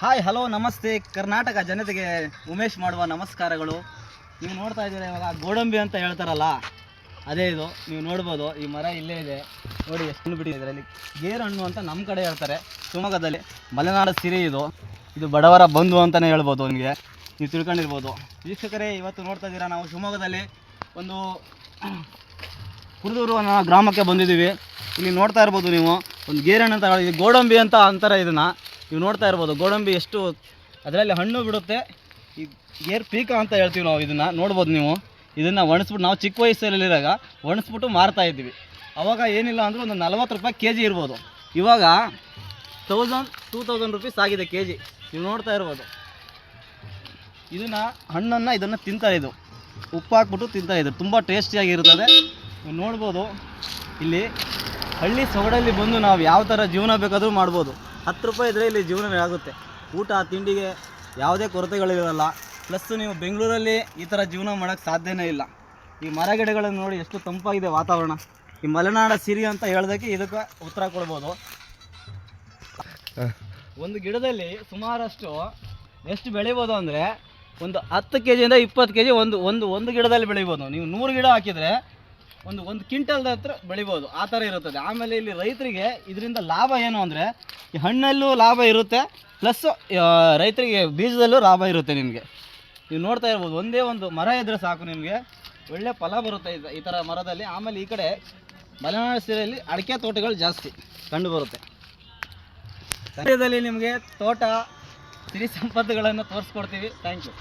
Hi, hello, ನಮಸ್ತೆ. ಕರ್ನಾಟಕ ಜನತೆಗೆ ಉಮೇಶ್ ಮಾಡುವ ನಮಸ್ಕಾರಗಳು. ನೀವು ನೋಡ್ತಾ ಇದ್ದೀರಾ ಇವಾಗ ಗೋಡಂಬಿ ಅಂತ ಹೇಳ್ತಾರಲ್ಲ, ಅದೇ ಇದು. ನೀವು ನೋಡ್ಬೋದು, ಈ ಮರ ಇಲ್ಲೇ ಇದೆ. ನೋಡಿ, ಎಷ್ಟು ಬಿಟ್ಟಿದೆ ಇದರಲ್ಲಿ. ಗೇರು ಹಣ್ಣು ಅಂತ ನಮ್ಮ ಕಡೆ ಹೇಳ್ತಾರೆ, ಶಿವಮೊಗ್ಗದಲ್ಲಿ. ಮಲೆನಾಡ ಸಿರಿ ಇದು. ಇದು ಬಡವರ ಬಂಧು ಅಂತಲೇ ಹೇಳ್ಬೋದು ನಿಮಗೆ. ನೀವು ತಿಳ್ಕೊಂಡಿರ್ಬೋದು. ವೀಕ್ಷಕರೇ, ಇವತ್ತು ನೋಡ್ತಾ ಇದ್ದೀರಾ ನಾವು ಶಿವಮೊಗ್ಗದಲ್ಲಿ ಒಂದು ಕುರುದೂರು ಅನ್ನೋ ಗ್ರಾಮಕ್ಕೆ ಬಂದಿದ್ದೀವಿ. ಇಲ್ಲಿ ನೋಡ್ತಾ ಇರ್ಬೋದು ನೀವು. ಒಂದು ಗೇರಣ್ಣ ಅಂತ ಗೋಡಂಬಿ ಅಂತ ಅಂತಾರೆ ಇದನ್ನು. ನೀವು ನೋಡ್ತಾ ಇರ್ಬೋದು, ಗೋಡಂಬಿ ಎಷ್ಟು ಅದರಲ್ಲಿ ಹಣ್ಣು ಬಿಡುತ್ತೆ. ಈ ಗೇರ್ ಪೀಕ ಅಂತ ಹೇಳ್ತೀವಿ ನಾವು ಇದನ್ನು, ನೋಡ್ಬೋದು ನೀವು. ಇದನ್ನು ಒಣಸ್ಬಿಟ್ಟು ನಾವು ಚಿಕ್ಕ ವಯಸ್ಸಲ್ಲಿರಾಗ ಒಣಸ್ಬಿಟ್ಟು ಮಾರ್ತಾ ಇದ್ದೀವಿ. ಅವಾಗ ಏನಿಲ್ಲ ಅಂದರೂ ಒಂದು ನಲ್ವತ್ತು ರೂಪಾಯಿ ಕೆ ಜಿ ಇರ್ಬೋದು. ಇವಾಗ ತೌಸಂಡ್ ಟೂ ತೌಸಂಡ್ ರುಪೀಸ್ ಆಗಿದೆ ಕೆ ಜಿ. ನೀವು ನೋಡ್ತಾ ಇರ್ಬೋದು. ಇದನ್ನು ಹಣ್ಣನ್ನು ಇದನ್ನು ತಿಂತಾ ಇದು. ಉಪ್ಪು ಹಾಕ್ಬಿಟ್ಟು ತಿಂತಾ ಇದ್ರು ತುಂಬ ಟೇಸ್ಟಿಯಾಗಿರುತ್ತದೆ. ನೋಡ್ಬೋದು. ಇಲ್ಲಿ ಹಳ್ಳಿ ಸೊಗಡಲ್ಲಿ ಬಂದು ನಾವು ಯಾವ ಥರ ಜೀವನ ಬೇಕಾದರೂ ಮಾಡ್ಬೋದು. ಹತ್ತು ರೂಪಾಯಿ ಇದ್ದರೆ ಇಲ್ಲಿ ಜೀವನ ಆಗುತ್ತೆ. ಊಟ, ತಿಂಡಿಗೆ ಯಾವುದೇ ಕೊರತೆಗಳಿರಲ್ಲ ಪ್ಲಸ್ ನೀವು ಬೆಂಗಳೂರಲ್ಲಿ ಈ ಥರ ಜೀವನ ಮಾಡೋಕ್ಕೆ ಸಾಧ್ಯನೇ ಇಲ್ಲ. ಈ ಮರಗಿಡಗಳನ್ನು ನೋಡಿ ಎಷ್ಟು ತಂಪಾಗಿದೆ ವಾತಾವರಣ. ಈ ಮಲೆನಾಡ ಸಿರಿ ಅಂತ ಹೇಳೋದಕ್ಕೆ ಇದಕ್ಕೆ ಉತ್ತರ ಕೊಡ್ಬೋದು. ಒಂದು ಗಿಡದಲ್ಲಿ ಸುಮಾರಷ್ಟು ಎಷ್ಟು ಬೆಳಿಬೋದು ಅಂದರೆ ಒಂದು ಹತ್ತು ಕೆ ಜಿಯಿಂದ ಇಪ್ಪತ್ತು ಕೆ ಜಿ ಒಂದು ಒಂದು ಒಂದು ಗಿಡದಲ್ಲಿ ಬೆಳಿಬೋದು ನೀವು ನೂರು ಗಿಡ ಹಾಕಿದರೆ ಒಂದು ಒಂದು ಕ್ವಿಂಟಲ್ದ ಹತ್ರ ಬೆಳಿಬೋದು. ಆ ಥರ ಇರುತ್ತದೆ. ಆಮೇಲೆ ಇಲ್ಲಿ ರೈತರಿಗೆ ಇದರಿಂದ ಲಾಭ ಏನು ಅಂದರೆ, ಈ ಹಣ್ಣಲ್ಲೂ ಲಾಭ ಇರುತ್ತೆ, ಪ್ಲಸ್ ರೈತರಿಗೆ ಬೀಜದಲ್ಲೂ ಲಾಭ ಇರುತ್ತೆ ನಿಮಗೆ. ನೀವು ನೋಡ್ತಾ ಇರ್ಬೋದು, ಒಂದೇ ಒಂದು ಮರ ಇದ್ದರೆ ಸಾಕು ನಿಮಗೆ. ಒಳ್ಳೆ ಫಲ ಬರುತ್ತೆ ಈ ಥರ ಮರದಲ್ಲಿ. ಆಮೇಲೆ ಈ ಕಡೆ ಮಲೆನಾಡು ಸೀರೆಯಲ್ಲಿ ಅಡಿಕೆ ತೋಟಗಳು ಜಾಸ್ತಿ ಕಂಡು ಬರುತ್ತೆ. ಸದ್ಯದಲ್ಲಿ ನಿಮಗೆ ತೋಟ, ಸಿರಿ ಸಂಪತ್ತುಗಳನ್ನು ತೋರಿಸ್ಕೊಡ್ತೀವಿ. Thank you